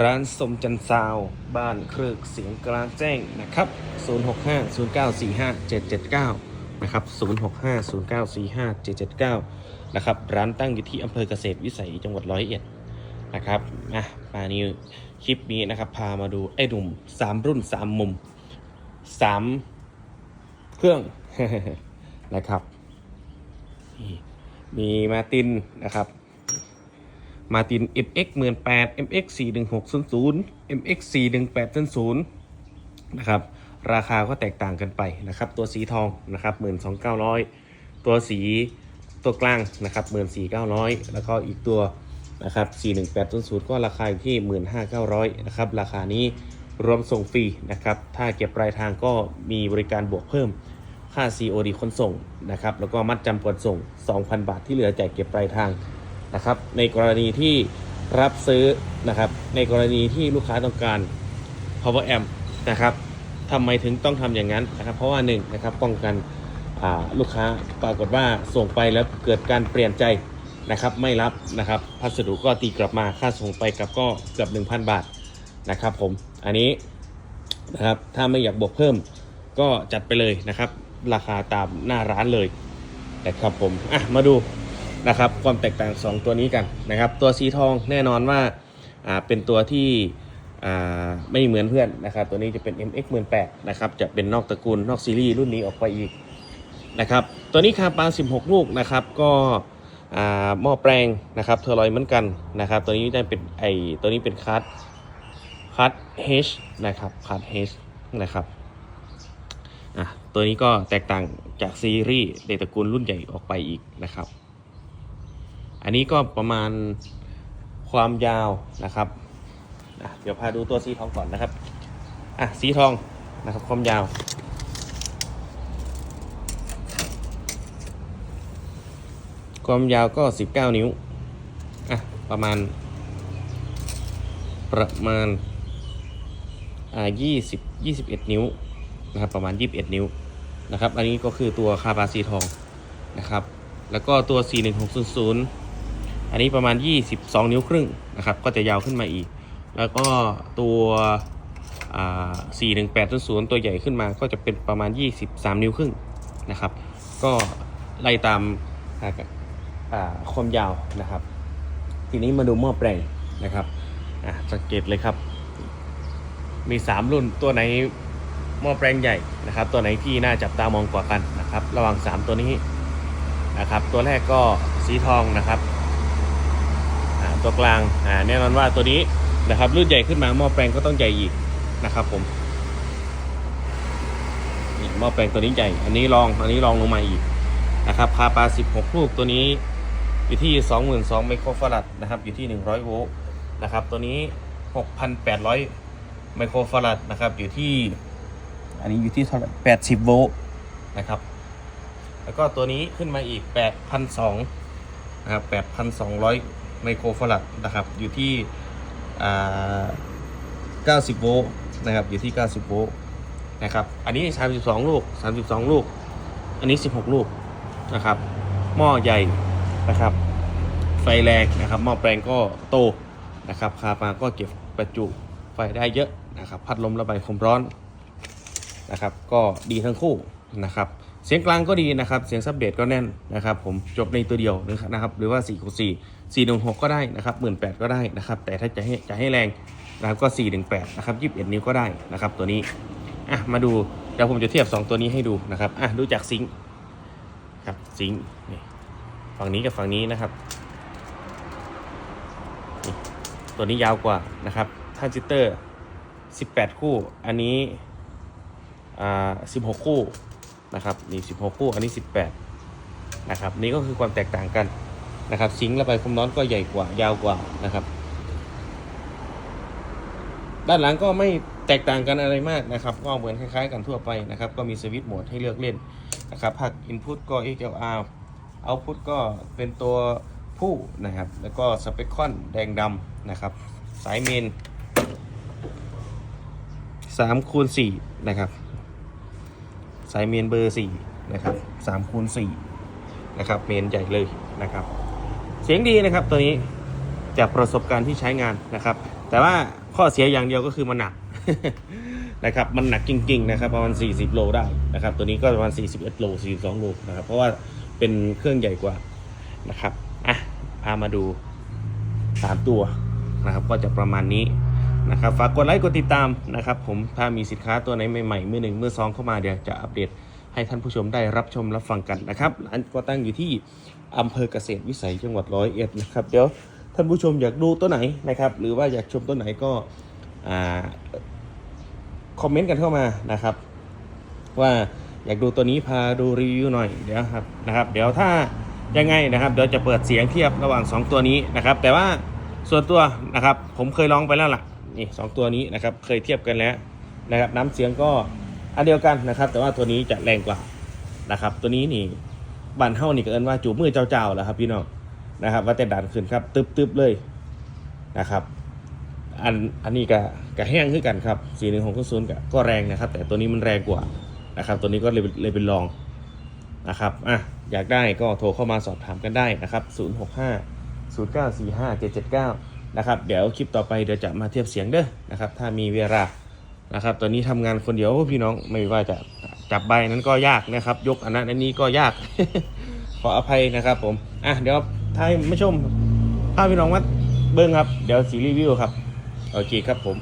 ร้านสมจันทร์ซาว บ้านเครือกเสียงกลางแจ้งนะครับ 0650945779 นะครับ 0650945779 นะครับ ร้านตั้งอยู่ที่อำเภอเกษตรวิสัยจังหวัดร้อยเอ็ดนะครับอะมานี่คลิปนี้นะครับ พามาดูไอ้หนุ่ม3รุ่น3มุม3เครื่องนะครับนี่มีมาตินนะครับ มาติน MX 18 MX 41600 MX 41800นะครับ ราคาก็แตกต่างกันไปนะครับ ตัวสีทองนะครับ 12,900 ตัวสีตัวกลางนะครับ 14,900 แล้วก็อีกตัวนะครับ 41800 ก็ราคาอยู่ที่ 15,900 นะครับ ราคานี้รวมส่งฟรีนะครับ ถ้าเก็บปลายทางก็มีบริการบวกเพิ่ม ค่า COD ขนส่งนะครับ แล้วก็มัดจำก่อนส่ง 2,000 บาทที่เหลือจ่ายเก็บปลายทาง นะครับ ในกรณีที่รับซื้อนะครับ ในกรณีที่ลูกค้าต้องการ power amp นะครับทำไมถึงต้องทำอย่างนั้นนะครับ เพราะว่าหนึ่งนะครับป้องกันลูกค้าปรากฏว่าส่งไปแล้วเกิดการเปลี่ยนใจนะครับ ไม่รับนะครับพัสดุก็ตีกลับมาค่าส่งไปกลับก็เกือบ1,000 บาทนะครับ ผมอันนี้นะครับถ้าไม่อยากบวกเพิ่มก็จัดไปเลยนะครับ ราคาตามหน้าร้านเลยนะครับผมอะมาดู นะครับความแตกต่าง 2 ตัวนี้กันนะครับ ตัวสีทองแน่นอนว่าอ่าเป็นตัวที่อ่าไม่เหมือนเพื่อนนะครับ ตัวนี้จะเป็น MX 1 8นะครับจะเป็นนอกตระกูลนอกซีรีส์รุ่นนี้ออกไปอีกนะครับ ตัวนี้คาปา16 ลูกนะครับก็อ่าหม้อแปลงนะครับเทอร์ลอยเหมือนกันนะครับ ตัวนี้ได้เป็นไอตัวนี้เป็นคัสคัส H นะครับคัส H นะครับอะตัวนี้ก็แตกต่างจากซีรีส์ในตระกูลรุ่นใหญ่ออกไปอีกนะครับ อันนี้ก็ประมาณความยาวนะครับเดี๋ยวพาดูตัวสีทองก่อนนะครับอะสีทองนะครับความยาว ความยาวก็ 19 นิ้วอะประมาณ ประมาณอ่า20 21 นิ้วนะครับประมาณ 21 นิ้วนะครับ อันนี้ก็คือตัวคาบาสีทองนะครับ แล้วก็ตัว 41600 อันนี้ประมาณ 22 นิ้วครึ่งนะครับ ก็จะยาวขึ้นมาอีก แล้วก็ตัวอ่า41800 ตัวใหญ่ขึ้นมาก็จะเป็นประมาณ 23 นิ้วครึ่งนะครับ ก็ไล่ตามอ่าความยาวนะครับ ทีนี้มาดูหม้อแปลงนะครับอะสังเกตเลยครับ มี 3 รุ่นตัวไหนหม้อแปลงใหญ่นะครับ ตัวไหนที่น่าจับตามองกว่ากันนะครับ ระหว่าง 3 ตัวนี้นะครับ ตัวแรกก็สีทองนะครับ ตัวกลางอ่าแน่นอนว่าตัวนี้นะครับรุ่นใหญ่ขึ้นมาหม้อแปลงก็ต้องใหญ่อีกนะครับผมนี่หม้อแปลงตัวนี้ใหญ่ อันนี้ลองอันนี้ลองลงมาอีกนะครับคาปลา 16 ลูกตัวนี้อยู่ที่ 22,000ไมโครฟาราดนะครับอยู่ที่ 100 โวลต์นะครับตัวนี้ 6,800 ไมโครฟาราดนะครับอยู่ที่อันนี้อยู่ที่เท่าไหร่80 โวลต์นะครับแล้วก็ตัวนี้ขึ้นมาอีก 8,200นะครับ8,200 ไมโครฟาราดนะครับอยู่ที่90 โวลต์นะครับอยู่ที่ 90 โวลต์นะครับอันนี้ 32 ลูก 32 ลูก อันนี้ 16 ลูกนะครับหม้อใหญ่นะครับไฟแรงนะครับหม้อแปลงก็โตนะครับคาปาก็เก็บประจุไฟได้เยอะนะครับพัดลมระบายความร้อนนะครับก็ดีทั้งคู่นะครับ เสียงกลางก็ดีนะครับ เสียงซับเบสก็แน่นนะครับ ผมจบในตัวเดียวนะครับ หรือว่า4คู4 4 1 6ก็ได้นะครับ1 8ก็ได้นะครับ แต่ถ้าจะให้จะให้แรงนะครับก็4 1 8นะครับ21นิ้วก็ได้นะครับ ตัวนี้อะมาดูเดี๋ยวผมจะเทียบ 2 ตัวนี้ให้ดูนะครับอะดูจากซิงค์ครับซิงค์นี่ฝั่งนี้กับฝั่งนี้นะครับตัวนี้ยาวกว่านะครับทรานซิสเตอร์ 18 คู่ อันนี้อ่า16 คู่ นะครับนี่ 16 คู่อันนี้ 18นะครับนี่ก็คือความแตกต่างกันนะครับซิงค์ระบายความร้อนก็ใหญ่กว่ายาวกว่านะครับ ด้านหลังก็ไม่แตกต่างกันอะไรมากนะครับ ก็เหมือนคล้ายๆ กันทั่วไปนะครับ ก็มีสวิตช์โหมดให้เลือกเล่นนะครับภาค Input ก็ XLR Output ก็เป็นตัวผู้นะครับ แล้วก็สเปคคอนแดงดำนะครับ สายเมน3คูณ4นะครับ สายเมนเบอร์4นะครับ3คูณ4นะครับเมนใหญ่เลยนะครับ เสียงดีนะครับตัวนี้จากประสบการณ์ที่ใช้งานนะครับ แต่ว่าข้อเสียอย่างเดียวก็คือมันหนักนะครับมันหนักจริงๆนะครับประมาณ 40 โลได้นะครับ ตัวนี้ก็ประมาณ 41 โล 42 โลนะครับ เพราะว่าเป็นเครื่องใหญ่กว่านะครับอะพามาดู 3 ตัวนะครับ ก็จะประมาณนี้ นะครับฝากกดไลค์กดติดตามนะครับผมถ้ามีสินค้าตัวไหนใหม่ๆเมื่อหนึ่งเมื่อสองเข้ามาเดี๋ยวจะอัปเดตให้ท่านผู้ชมได้รับชมรับฟังกันนะครับร้านก็ตั้งอยู่ที่อำเภอเกษตรวิสัยจังหวัดร้อยเอ็ดนะครับเดี๋ยวท่านผู้ชมอยากดูตัวไหนนะครับ หรือว่าอยากชมตัวไหนก็คอมเมนต์กันเข้ามานะครับ ว่าอยากดูตัวนี้พาดูรีวิวหน่อยเดี๋ยวครับนะครับ เดี๋ยวถ้ายังไงนะครับเดี๋ยวจะเปิดเสียงเทียบระหว่าง 2 ตัวนี้นะครับ แต่ว่าส่วนตัวนะครับผมเคยลองไปแล้วล่ะ นี่สตัวนี้นะครับเคยเทียบกันแล้วนะครับน้ำเสียงก็อันเดียวกันนะครับ แต่ว่าตัวนี้จะแรงกว่านะครับ ตัวนี้นี่บันเฮ้านี่ก็เอินว่าจูบมือเจ้าๆแล้วครับพี่น้องนะครับ ว่าแต่ดันขึ้นครับตึบๆเลยนะครับ อันอันนี้ก็ก็แห้งขึ้นกันครับ4 1 6 0 0ก็ก็แรงนะครับ แต่ตัวนี้มันแรงกว่านะครับ ตัวนี้ก็เลยเลยเป็นรองนะครับอะอยากได้ก็โทรเข้ามาสอบถามกันได้นะครับ 065 0945 779 นะครับเดี๋ยวคลิปต่อไปเดี๋ยวจะมาเทียบเสียงเด้อนะครับถ้ามีเวลานะครับตอนนี้ทำงานคนเดียวพี่น้องไม่ว่าจะจับใบนั้นก็ยากนะครับ ยกอันนั้นอันนี้ก็ยาก ขออภัยนะครับผมอะเดี๋ยวถ้าไม่ชมภาพพี่น้องว่าเบิ้งครับ เดี๋ยวสีรีวิวครับ โอเคครับผม